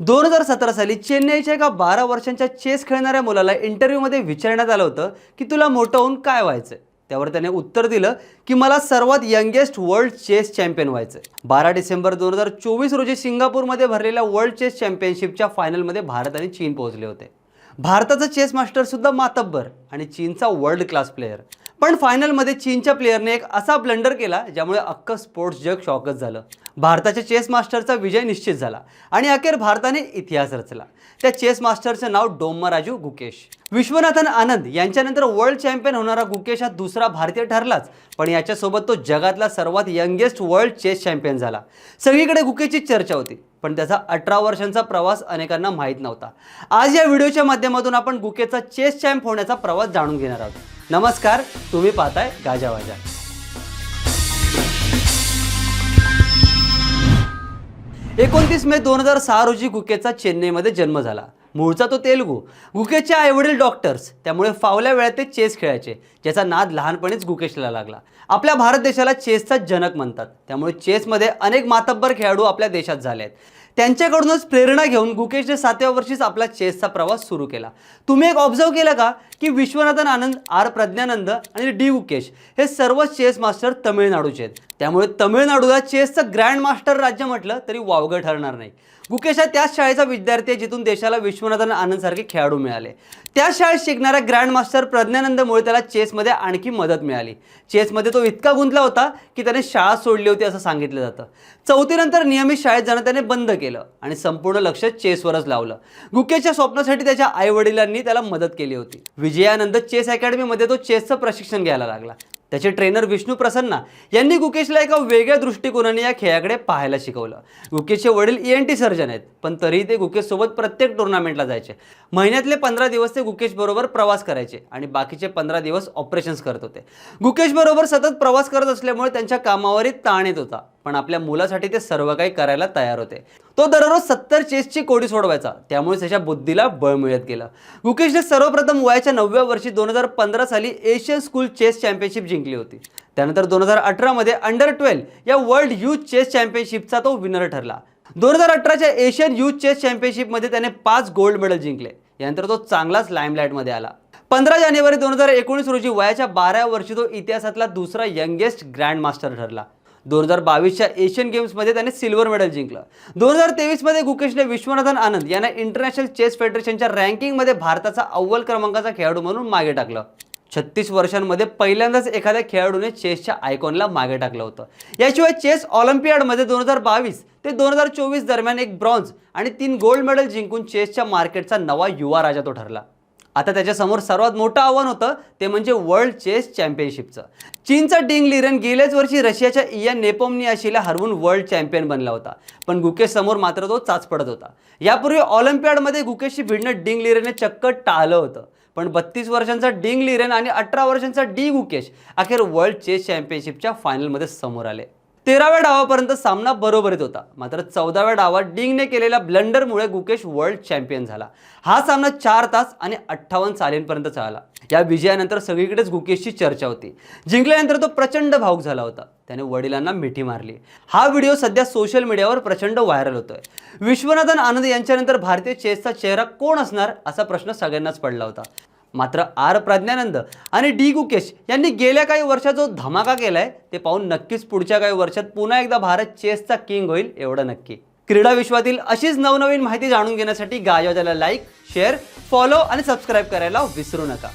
दोन हजार सतरा साली चेन्नईच्या एका बारा वर्षांच्या चेस खेळणाऱ्या मुलाला इंटरव्ह्यूमध्ये विचारण्यात आलं होतं की तुला मोठं होऊन काय व्हायचं त्यावर त्याने उत्तर दिलं की मला सर्वात यंगेस्ट वर्ल्ड चेस चॅम्पियन व्हायचं बारा डिसेंबर दोन हजार चोवीस रोजी सिंगापूरमध्ये भरलेल्या वर्ल्ड चेस चॅम्पियनशिपच्या फायनलमध्ये भारत आणि चीन पोहोचले होते. भारताचा चेस मास्टर सुद्धा मातब्बर आणि चीनचा वर्ल्ड क्लास प्लेयर पण फायनलमध्ये चीनच्या प्लेअरने एक असा ब्लंडर केला ज्यामुळे अख्खं स्पोर्ट्स जग शॉकच झालं. भारताच्या चेस मास्टरचा विजय निश्चित झाला आणि अखेर भारताने इतिहास रचला. त्या चेस मास्टरचं नाव डोम्मराजू गुकेश. विश्वनाथन आनंद यांच्यानंतर वर्ल्ड चॅम्पियन होणारा गुकेश हा दुसरा भारतीय ठरलाच पण याच्यासोबत तो जगातला सर्वात यंगेस्ट वर्ल्ड चेस चॅम्पियन झाला. सगळीकडे गुकेशची चर्चा होती पण त्याचा अठरा वर्षांचा प्रवास अनेकांना माहीत नव्हता. आज या व्हिडिओच्या माध्यमातून आपण गुकेचा चेस चॅम्प होण्याचा प्रवास जाणून घेणार आहोत. नमस्कार तुम्ही पाहताय गाजावाजा एकोणतीस मे दोन हजार सहा रोजी गुकेचा चेन्नईमध्ये जन्म झाला. मूळचा तो तेलगू. गुकेचे आईवडील डॉक्टर्स त्यामुळे फावल्या वेळात ते चेस खेळायचे ज्याचा नाद लहानपणीच गुकेशला लागला. आपल्या भारत देशाला चेसचा जनक म्हणतात. त्यामुळे चेसमध्ये अनेक मातब्बर खेळाडू आपल्या देशात झाले आहेत. त्यांच्याकडूनच प्रेरणा घेऊन गुकेशने सातव्या वर्षीच आपला चेसचा प्रवास सुरू केला. तुम्ही एक ऑब्झर्व केलं का? की विश्वनाथन आनंद आर प्रज्ञानंद आणि डी गुकेश हे सर्व चेस मास्टर तमिळनाडूचे आहेत. त्यामुळे तमिळनाडूला चेसचं ग्रँड मास्टर राज्य म्हटलं तरी वावगं ठरणार नाही. गुकेश हा त्याच शाळेचा विद्यार्थी आहे जिथून देशाला विश्वनाथन आनंद सारखे खेळाडू मिळाले. त्याच शाळेत शिकणाऱ्या ग्रँड मास्टर प्रज्ञानंदमुळे त्याला चेसमध्ये आणखी मदत मिळाली. चेसमध्ये तो इतका गुंतला होता की त्याने शाळा सोडली होती असं सांगितलं जातं. चौथीनंतर नियमित शाळेत जाणं त्याने बंद केलं आणि संपूर्ण लक्ष चेसवरच लावलं. गुकेशच्या स्वप्नासाठी त्याच्या आईवडिलांनी त्याला मदत केली होती. विजयानंद चेस अकॅडमीमध्ये तो चेसचं प्रशिक्षण घ्यायला लागला. त्याचे ट्रेनर विष्णू प्रसन्ना यांनी गुकेशला एका वेगळ्या दृष्टिकोनाने या खेळाकडे पाहायला शिकवलं. गुकेशचे वडील ई एन टी सर्जन आहेत पण तरीही ते गुकेशसोबत प्रत्येक टुर्नामेंटला जायचे. महिन्यातले पंधरा दिवस ते गुकेशबरोबर प्रवास करायचे आणि बाकीचे पंधरा दिवस ऑपरेशन्स करत होते. गुकेशबरोबर सतत प्रवास करत असल्यामुळे त्यांच्या कामावरही ताण येत होता. पण आपल्या मुलासाठी ते सर्व काही करायला तयार होते. तो दररोज सत्तर चेसची कोडी सोडवायचा. त्यामुळे त्याच्या बुद्धीला बळ मिळत गेलं. गुकेशने सर्वप्रथम वयाच्या नवव्या वर्षी दोन हजार पंधरा साली एशियन स्कूल चेस चॅम्पियनशिप जिंकली होती. त्यानंतर दोन हजार अठरामध्ये अंडर ट्वेल्व या वर्ल्ड यूथ चेस चॅम्पियनशिपचा तो विनर ठरला. दोन हजार अठराच्या एशियन यूथ चेस चॅम्पियनशिपमध्ये त्याने पाच गोल्ड मेडल जिंकले. यानंतर तो चांगलाच लाईमलाईटमध्ये आला. पंधरा जानेवारी दोन हजार एकोणीस रोजी वयाच्या बाराव्या वर्षी तो इतिहासातला दुसरा यंगेस्ट ग्रँड मास्टर ठरला. दोन हजार बावीसच्या एशियन गेम्समध्ये त्याने सिल्वर मेडल जिंकलं. दोन हजार तेवीसमध्ये गुकेशने विश्वनाथन आनंद यांना इंटरनॅशनल चेस फेडरेशनच्या रँकिंगमध्ये भारताचा अव्वल क्रमांकाचा खेळाडू म्हणून मागे टाकलं. छत्तीस वर्षांमध्ये पहिल्यांदाच एखाद्या खेळाडूने चेसच्या आयकॉनला मागे टाकलं होतं. याशिवाय चेस ऑलिम्पियाडमध्ये दोन हजार बावीस ते दोन हजार चोवीस दरम्यान एक ब्रॉन्झ आणि तीन गोल्ड मेडल जिंकून चेसच्या मार्केटचा नवा युवा राजा तो ठरला. आता त्याच्यासमोर सर्वात मोठं आव्हान होतं ते म्हणजे वर्ल्ड चेस चॅम्पियनशिपचं चीनचा डिंग लिरन गेल्याच वर्षी रशियाच्या इया नेपोमनियाशीला हरवून वर्ल्ड चॅम्पियन बनला होता. पण गुकेश समोर मात्र तो चाच पडत होता. यापूर्वी ऑलिम्पियाडमध्ये गुकेशशी भिडणं डिंग लिरनने चक्क टाळलं होतं. पण बत्तीस वर्षांचा डिंग लिरन आणि अठरा वर्षांचा डी गुकेश अखेर वर्ल्ड चेस चॅम्पियनशिपच्या फायनलमध्ये समोर आले. तेराव्या डावापर्यंत सामना बरोबरीत होता. मात्र चौदाव्या डावात डिंगने केलेल्या ब्लंडरमुळे गुकेश वर्ल्ड चॅम्पियन झाला. हा सामना चार तास आणि अठ्ठावन्न चालींपर्यंत चालला. या विजयानंतर सगळीकडेच गुकेशची चर्चा होती. जिंकल्यानंतर तो प्रचंड भाऊक झाला होता. त्याने वडिलांना मिठी मारली. हा व्हिडिओ सध्या सोशल मीडियावर प्रचंड व्हायरल होतोय. विश्वनाथन आनंद यांच्यानंतर भारतीय चेसचा चेहरा कोण असणार असा प्रश्न सगळ्यांनाच पडला होता. मात्र आर प्रज्ञानंद आणि डी गुकेश यांनी गेल्या काही वर्षात जो धमाका केलाय ते पाहून नक्कीच पुढच्या काही वर्षात पुन्हा एकदा भारत चेसचा किंग होईल एवढं नक्की. क्रीडा विश्वातील अशीच नवनवीन माहिती जाणून घेण्यासाठी गाजवाजाला लाईक शेअर फॉलो आणि सबस्क्राईब करायला विसरू नका.